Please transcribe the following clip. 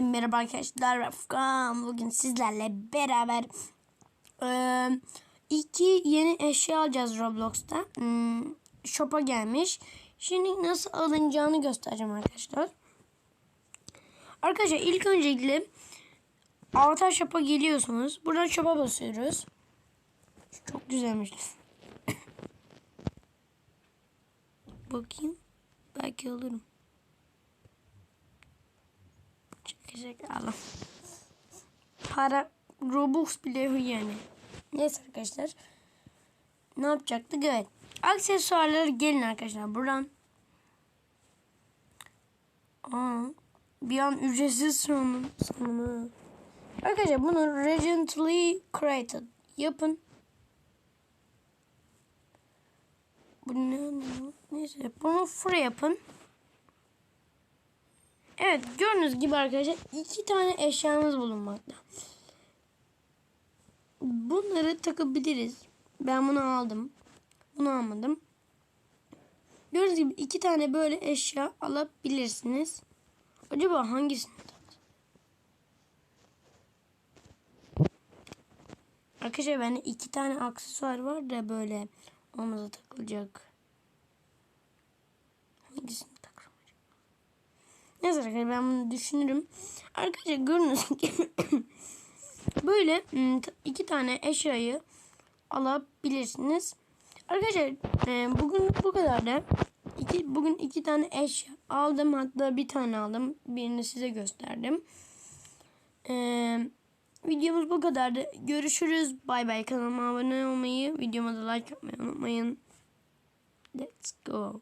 Merhaba arkadaşlar Rafkan bugün sizlerle beraber eee, iki yeni eşya alacağız Roblox'ta. Hmm, shop'a gelmiş. Şimdi nasıl alınacağını göstereceğim arkadaşlar. Arkadaşlar ilk öncelikle avatar shop'a geliyorsunuz. Buradan shop'a basıyoruz. Çok güzelmiş. Bakayım. Belki alırım Çekecek alım. Para Robux bile yani. Neyse arkadaşlar. Ne yapacaktık? Evet. Aksesuarları gelin arkadaşlar. Buradan. Aa, bir an ücretsiz sandım ha. Arkadaşlar bunu recently created yapın. Bu ne? Neyse bunu free yapın. Evet gördüğünüz gibi arkadaşlar iki tane eşyamız bulunmakta. Bunları takabiliriz. Ben bunu aldım. Bunu almadım. Gördüğünüz gibi iki tane böyle eşya alabilirsiniz. Acaba hangisini? Arkadaşlar bende iki tane aksesuar var da böyle omuza takılacak. Hangisini takarım acaba? Neyse arkadaşlar ben bunu düşünürüm. Arkadaşlar gördüğünüz gibi böyle t- iki tane eşyayı alabilirsiniz. Arkadaşlar e, bugün bu kadar da iki, bugün iki tane eşya aldım. Hatta bir tane aldım. Birini size gösterdim. E, videomuz bu kadardı. Görüşürüz. Bay bay. Kanalıma abone olmayı, videoma da like yapmayı unutmayın. Let's go.